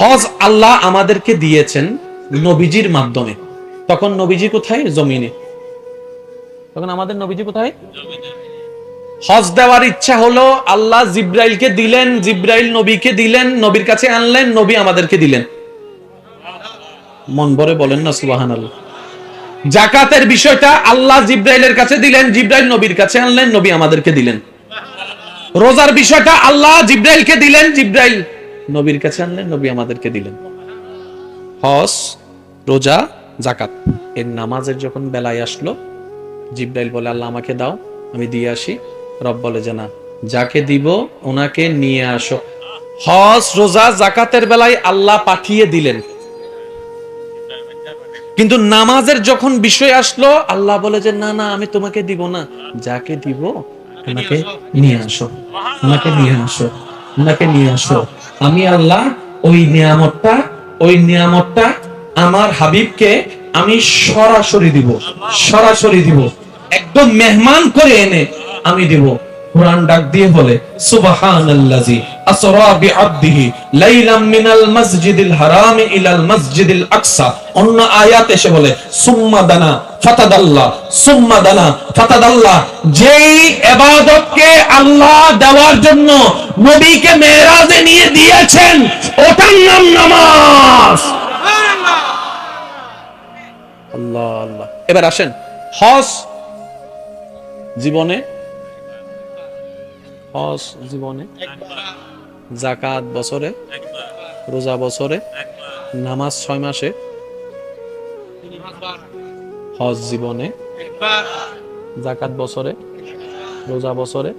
হজ আল্লাহ আমাদেরকে দিয়েছেন নবীজির মাধ্যমে। তখন নবীজি কোথায়? জমিনে। তখন আমাদের নবীজি কোথায়? হজ দেওয়ার ইচ্ছা হলো আল্লাহ জিব্রাইলকে দিলেন, জিব্রাইল নবীকে দিলেন, নবীর কাছে আনলেন, নবী আমাদেরকে দিলেন। মন ভরে বলেন না সুবাহান আল্লাহ জাকাতের বিষয়টা আল্লাহ জিব্রাইলের কাছে দিলেন, জিব্রাইল নবীর কাছে আনলেন, নবী আমাদেরকে দিলেন। রোজার বিষয়টা আল্লাহ জিব্রাইলকে দিলেন, জিব্রাইল নবীর কাছে আনলেন, নবী আমাদেরকে দিলেন। হজ, রোজা জাকাত এর নামাজের যখন বেলায় আসলো, জিব্রাইল বলে, আল্লাহ আমাকে দাও, আমি দিয়ে আসি। রব বলে, যে না, যাকে দিব, ওনাকে নিয়ে আসো। হজ, রোজা জাকাতের বেলায় আল্লাহ পাঠিয়ে দিলেন। কিন্তু নামাজের যখন বিষয় আসলো, আল্লাহ বলে, যে না না, আমি তোমাকে দিব না। যাকে দিব ওনাকে নিয়ে আসো। ওনাকে নিয়ে আসো। ওনাকে নিয়ে আসো। আমি আল্লাহ ওই নিয়ামতটা ওই নিয়ামতটা আমার হাবিবকে আমি সরাসরি দিব সরাসরি দিব। একদম মেহমান করে এনে আমি দিব। কোরআন ডাক দিয়ে বলে, সুবহানাল্লাজি। আসরা বিআবদিহি লাইলাম মিনাল মাসজিদিল হারাম ইলাল মাসজিদিল আকসা। অন্য আয়াত এসে বলে সুম্মা দানা ফাতাদাল্লাহ সুম্মা দানা ফাতাদাল্লাহ যেই ইবাদতকে আল্লাহ দেওয়ার জন্য নবীকে মেরাজে নিয়ে দিয়েছেন ওটার নাম নামাজ। আল্লাহ আল্লাহ। এবার আসেন হজ জীবনে হজ জীবনে জাকাত বছরে রোজা বছরে নামাজ ছয় মাসে হজ জীবনে জাকাত বছরে রোজা বছরে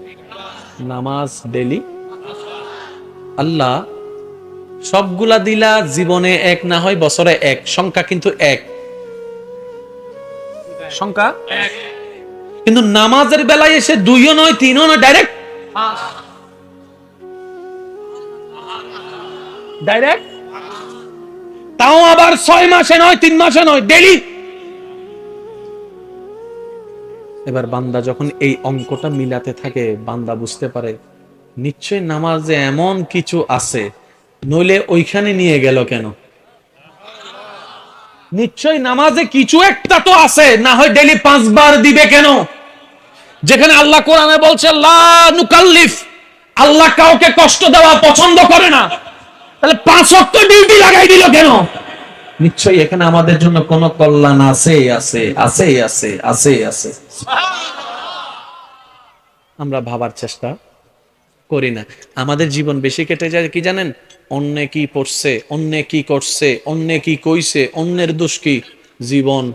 নামাজ ডেলি আল্লাহ সবগুলা দিলা জীবনে এক না হয় বছরে এক সংখ্যা কিন্তু এক। সংখ্যা? কিন্তু নামাজের বেলায় এসে দুইও নয় তিনও নয় ডাইরেক্ট ডাইরেক্ট তাও আবার ছয় মাসে নয়, তিন মাসে নয় ডেলি এবার বান্দা যখন এই অঙ্কটা মিলাতে থাকে, বান্দা বুঝতে পারে নিশ্চয় নামাজে এমন কিছু আছে, নইলে ওইখানে নিয়ে গেল কেন? নিশ্চয় নামাজে কিছু একটা তো আছে, না হয় ডেলি পাঁচবার দিবে কেন? যেখানে আল্লাহ কোরআনে বলছে নুকাল্লিফ। আল্লাহ কাউকে কষ্ট দেওয়া পছন্দ করে না। তাহলে পাঁচ অক্ট ডিউটি লাগাই দিল কেন? নিশ্চয়ই এখানে আমাদের জন্য কোন কল্যাণ আছে আছে আছে আছে আছে আছে। আমরা ভাবার চেষ্টা করি না। আমাদের জীবন বেশি কেটে যায় কি জানেন? অন্য কি পড়ছে, অন্য কি করছে, অন্য কি কইছে, অন্যের দোষ কি? জীবন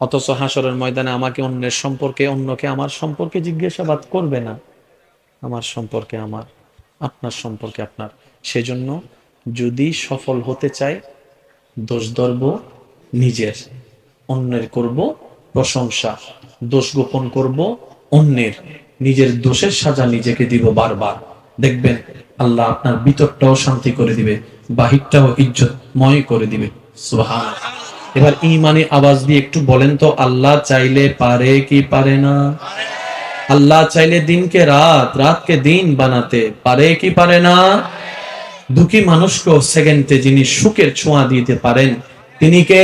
অথচ হাসরের ময়দানে আমাকে অন্যের সম্পর্কে, অন্যকে আমার সম্পর্কে জিজ্ঞাসাবাদ করবে না। আমার সম্পর্কে আমার, আপনার সম্পর্কে আপনার। সেজন্য যদি সফল হতে চাই, দোষ ধরব নিজের, অন্যের করব প্রশংসা। দোষ গোপন করব অন্যের। নিজের দোষের সাজা নিজেকে দিব বারবার। দেখবেন আল্লাহ আপনার ভিতরটাও শান্তি করে দিবে, বাহিরটাও ইজ্জতময় করে দিবে। সুবহান। এবার ইমানে আওয়াজ দিয়ে একটু বলেন তো, আল্লাহ চাইলে পারে কি পারে না? আল্লাহ চাইলে দিনকে রাত, রাতকে দিন বানাতে পারে কি পারে না? দুঃখী মানুষকে সেকেন্ডে যিনি সুখের ছোঁয়া দিতে পারেন, তিনি কে?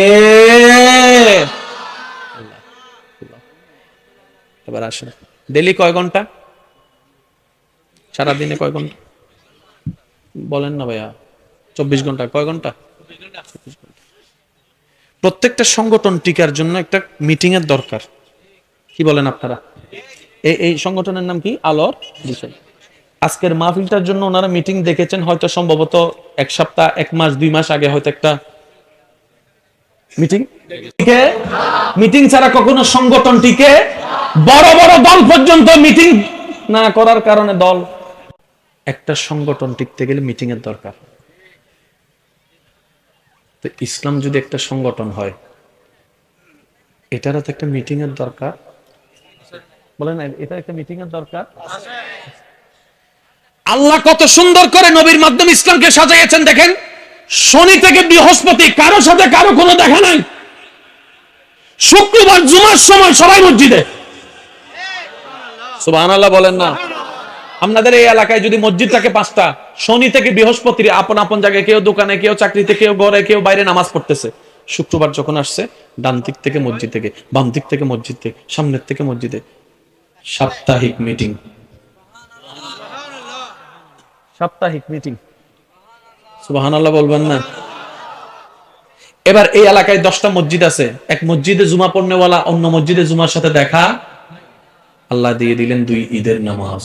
এবার আসেন। ডেলি কয় ঘণ্টা? সারাদিনে কয় ঘণ্টা? বলেন না ভাইয়া। চব্বিশ ঘণ্টা? কয় ঘণ্টা। প্রত্যেকটা সংগঠন টিকার জন্য একটা মিটিং এর দরকার। কি বলেন আপনারা? এই এই সংগঠনের নাম কি? আলোর বিষয়। আজকের মাহফিলটার জন্য ওনারা মিটিং দেখেছেন, হয়তো সম্ভবত এক সপ্তাহ, এক মাস, দুই মাস আগে হয়তো একটা মিটিং মিটিং ছাড়া কখনো সংগঠন টিকে? বড় বড় দল পর্যন্ত মিটিং না করার কারণে দল। একটা সংগঠন টিকতে গেলে মিটিং এর দরকার। তো ইসলাম যদি একটা সংগঠন হয়, এটারও তো একটা মিটিং এর দরকার। বলেন এটা একটা মিটিং এর দরকার? আল্লাহ কত সুন্দর করে নবীর মাধ্যমে ইসলামকে সাজাইয়েছেন দেখেন। শনি থেকে বৃহস্পতি কারও সাথে কারও কোনো দেখা নাই। শুক্রবার জুমার সময় সবাই মসজিদে। সুবহানাল্লাহ বলেন না। আপনাদের এই এলাকায় যদি মসজিদ থাকে পাঁচটা শনি থেকে বৃহস্পতি আপন আপন জায়গায় কেউ দোকানে কেউ চাকরিতে কেউ ঘরে কেউ বাইরে নামাজ পড়তেছে। শুক্রবার যখন আসছে ডান দিক থেকে মসজিদ থেকে বাম দিক থেকে মসজিদ থেকে সামনের থেকে মসজিদে সাপ্তাহিক মিটিং। সাপ্তাহিক মিটিং। সুবাহান আল্লাহ বলবেন না? এবার এই এলাকায় দশটা মসজিদ আছে। এক মসজিদে জুমা পড়নেওয়ালা অন্য মসজিদে জুমার সাথে দেখা আল্লাহ দিয়ে দিলেন দুই ঈদের নামাজ।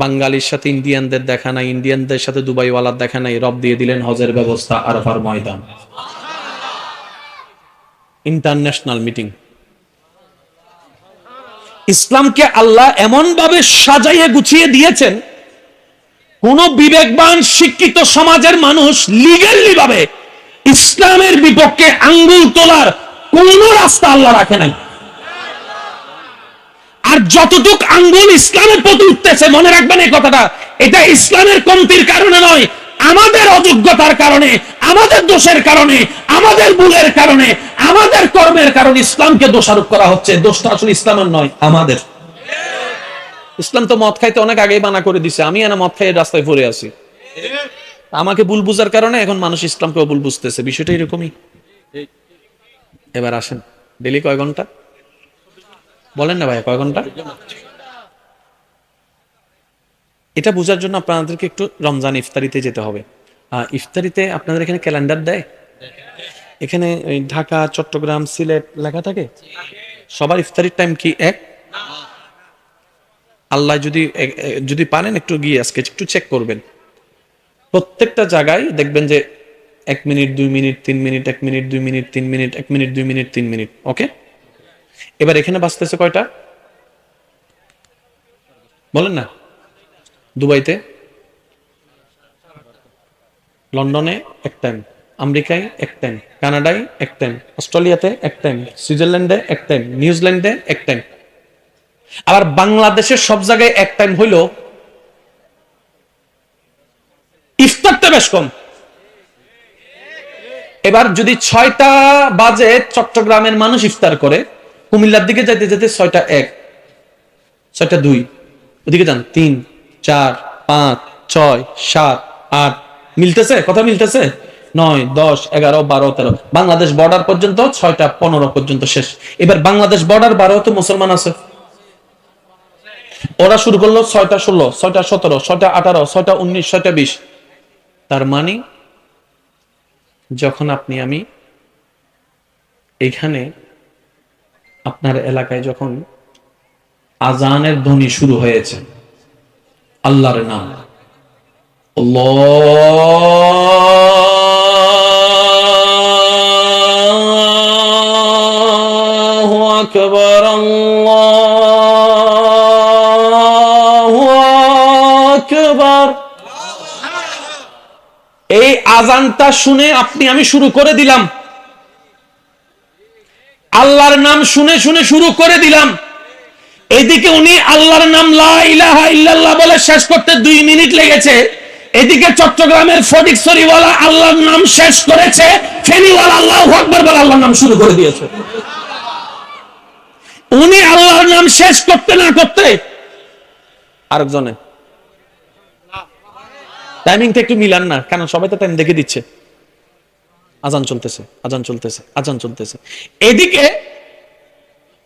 বাঙালির সাথে ইন্ডিয়ানদের দেখা নাই, ইন্ডিয়ানদের সাথে দুবাইওয়ালার দেখা নাই, রব দিয়ে দিলেন হজের ব্যবস্থা আরফার ময়দান। International meeting. ইসলামকে আল্লাহ এমন ভাবে সাজাইয়ে গুছিয়ে দিয়েছেন, কোন বিবেকবান শিক্ষিত সমাজের মানুষ লিগেলি ভাবে ইসলামের বিপক্ষে আঙ্গুল তোলার কোন রাস্তা আল্লাহ রাখে নাই। আর যতটুক আঙ্গুল ইসলামের প্রতি উঠতেছে, মনে রাখবেন এই কথাটা, এটা ইসলামের কমতির কারণে নয়, আমাদের অযোগ্যতার কারণে, আমাদের দোষের কারণে, আমাদের ভুলের কারণে, আমাদের কর্মের কারণে ইসলামকে দোষারোপ করা হচ্ছে। দোষটা আসলে ইসলামের নয়, আমাদের। ইসলাম তো মদ খাইতে অনেক আগেই মানা করে দিছে। আমি এনা মদ খাইয়ে রাস্তায় পড়ে আছি। আমাকে ভুল বুঝার কারণে এখন মানুষ ইসলামকে ভুল বুঝতেছে। বিষয়টা এরকমই। এবার আসেন, ডেলি কয় ঘণ্টা? বলেন না ভাই, কয় ঘণ্টা? এটা বোঝার জন্য আপনাদেরকে একটু রমজান ইফতারিতে যেতে হবে। ইফতারিতে আপনাদের এখানে ক্যালেন্ডার দেয়? এখানে ঢাকা, চট্টগ্রাম, সিলেট লেখা থাকে? সবার ইফতারির টাইম কি এক? আল্লাহ যদি যদি পারেন একটু গিয়ে আজকে একটু চেক করবেন। প্রত্যেকটা জায়গায় দেখবেন যে এক মিনিট, দুই মিনিট, তিন মিনিট, এক মিনিট, দুই মিনিট, তিন মিনিট, এক মিনিট, দুই মিনিট, তিন মিনিট ওকে এবার এখানে বাঁচতেছে কয়টা? বলেন না। দুবাইতে? লন্ডনে এক টাইম আমেরিকায় এক টাইম কানাডায় এক টাইম অস্ট্রেলিয়াতে এক টাইম সুইজারল্যান্ডে এক টাইম নিউজিল্যান্ডে এক টাইম আবার বাংলাদেশের সব জায়গায় এক টাইম হইল ইফতারটা বেশ কম। এবার যদি ছয়টা বাজে চট্টগ্রামের মানুষ ইফতার করে কুমিল্লার দিকে যাইতে যেতে ছয়টা এক, ছয়টা দুই। ওদিকে যান, তিন, চার, পাঁচ, ছয়, সাত, আট। মিলতেছে? কথা মিলতেছে? নয়, দশ, এগারো, বারো, তেরো। বাংলাদেশ বর্ডার পর্যন্ত ছয়টা পনেরো পর্যন্ত শেষ। এবার বাংলাদেশ বর্ডার বারো তো মুসলমান আছে। ওরা শুরু করল ছয়টা ষোলো, ছয়টা সতেরো, ছয়টা আঠারো, ছয়টা উনিশ, ছয়টা বিশ। তার মানে যখন আপনি আমি এখানে আপনার এলাকায় যখন আজানের ধ্বনি শুরু হয়েছে, আল্লাহর নাম। আকবার। এই আজানটা শুনে আপনি, আমি শুরু করে দিলাম। আল্লাহর নাম শুনে শুনে শুরু করে দিলাম। এদিকে উনি আল্লাহর নাম লা ইলাহা ইল্লাল্লাহ বলে শেষ করতে দুই মিনিট লেগেছে। এদিকে চট্টগ্রামের ফটিকছড়িওয়ালা আল্লাহর নাম শেষ করেছে। ফেনীওয়ালা আল্লাহ আকবর বলে আল্লাহর নাম শুরু করে দিয়েছে। উনি আল্লাহর নাম শেষ করতে না করতে আরেকজনে। টাইমিংটা একটু মিলান না কারণ সবাই তো টাইম দেখে দিচ্ছে। আজান চলতেছে আজান চলতেছে আজান চলতেছে। এদিকে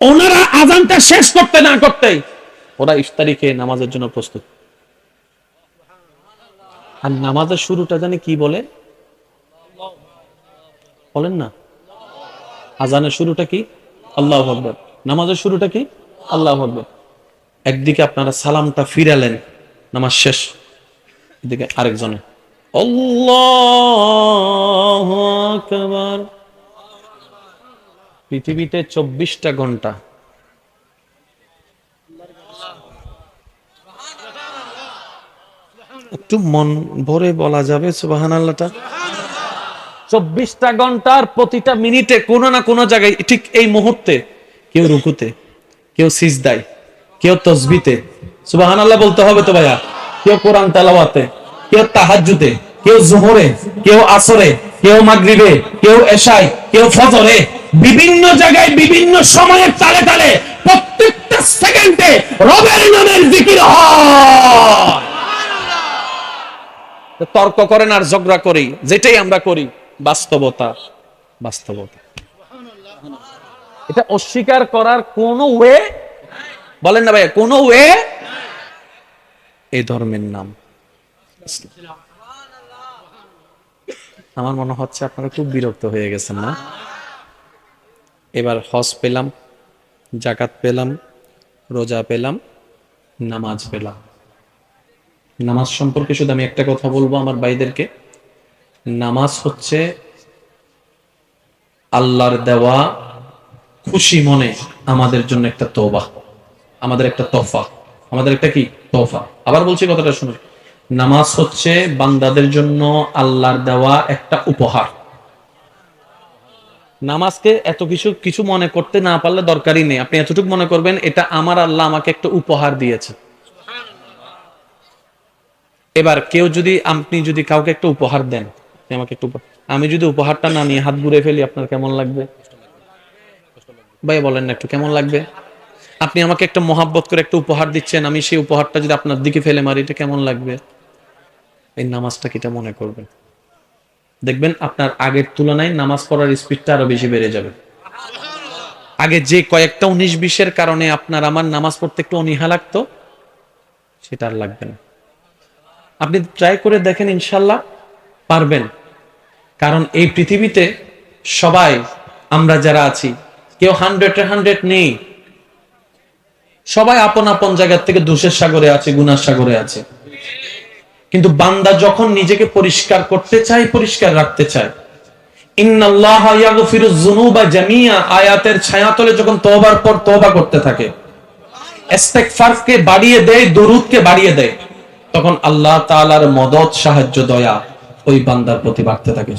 ওনারা আজানটা শেষ করতে না করতেই ওরা ইফতারি খেয়ে নামাজের জন্য প্রস্তুত। আর নামাজের শুরুটা জানি কি বলে? বলেন না। আজানের শুরুটা কি? আল্লাহ আকবর। নামাজের শুরুটা কি? আল্লাহ আকবর। একদিকে আপনারা সালামটা ফিরালেন, নামাজ শেষ। এদিকে আরেকজনে। আকবার। পৃথিবীতে চব্বিশটা ঘণ্টা। একটু মন ভরে বলা যাবে সুবাহান আল্লাহটা চব্বিশটা ঘণ্টার প্রতিটা মিনিটে কোনো না কোনো জায়গায়, ঠিক এই মুহূর্তে, কেউ রুকুতে, কেউ সিজদায়, কেউ তসবিতে সুবাহান আল্লাহ বলতে হবে তো ভাইয়া, কেউ কোরআন তেলাওয়াতে, কেউ তাহাজ্জুদে কেউ জোহরে, কেউ আসরে, কেউ মাগরিবে, কেউ এশায়, কেউ ফজরে, বিভিন্ন জায়গায়, বিভিন্ন সময়ের তালে তালে প্রত্যেকটা সেকেন্ডে রবের নামের জিকির হয়। তর্ক করেন আর ঝগড়া করি, যেটাই আমরা করি, বাস্তবতা বাস্তবতা। এটা অস্বীকার করার কোন ওয়ে বলেন না ভাই কোন ওয়ে? এই ধর্মের নাম। আমার মনে হচ্ছে আপনারা খুব বিরক্ত হয়ে গেছেন না? এবার হজ পেলাম জাকাত পেলাম, রোজা পেলাম, নামাজ পেলাম। নামাজ সম্পর্কে শুধু আমি একটা কথা বলব আমার ভাইদেরকে। নামাজ হচ্ছে আল্লাহর দেওয়া খুশি মনে আমাদের জন্য একটা তোবা আমাদের একটা তোফা আমাদের একটা কি? তোফা আবার বলছি কথাটা শুনুন। নামাজ হচ্ছে বান্দাদের জন্য আল্লাহর দেওয়া একটা উপহার। নামাজকে এত কিছু কিছু মনে করতে না পারলে দরকারই নেই। আপনি এতটুকু মনে করবেন, এটা আমার আল্লাহ আমাকে একটা উপহার দিয়েছে। এবার কেউ যদি, আপনি যদি কাউকে একটা উপহার দেন আমাকে একটু আমি যদি উপহারটা না নিয়ে হাত ঘুরে ফেলি, আপনার কেমন লাগবে? ভাই বলেন না একটু, কেমন লাগবে? আপনি আমাকে একটা মহাব্বত করে একটা উপহার দিচ্ছেন, আমি সেই উপহারটা যদি আপনার দিকে ফেলে মারি, এটা কেমন লাগবে? এই নামাজটা কিটা মনে করবেন দেখবেন আপনার আগের তুলনায় নামাজ পড়ার স্পিডটা আরও বেশি বেড়ে যাবে। আগে যে কয়েকটা উনিশ বিশের কারণে আপনার আমার নামাজ পড়তে একটু অনীহা লাগতো, সেটা আর লাগবে না। আপনি ট্রাই করে দেখেন, ইনশাল্লাহ পারবেন। কারণ এই পৃথিবীতে সবাই, আমরা যারা আছি, কেউ হান্ড্রেড হান্ড্রেড নেই। সবাই আপন আপন জায়গার থেকে দোষের সাগরে আছে, গুনার সাগরে আছে। কিন্তু বান্দা যখন নিজেকে পরিষ্কার করতে চায়, পরিষ্কার রাখতে চায়। আয়াতের ছায়াতলে যখন পর করতে থাকে। বাড়িয়ে দেয়, দরুদকে বাড়িয়ে দেয়। তখন আল্লাহ তাআলার মদত, সাহায্য, দয়া ওই বান্দার প্রতি বাড়তে থাকে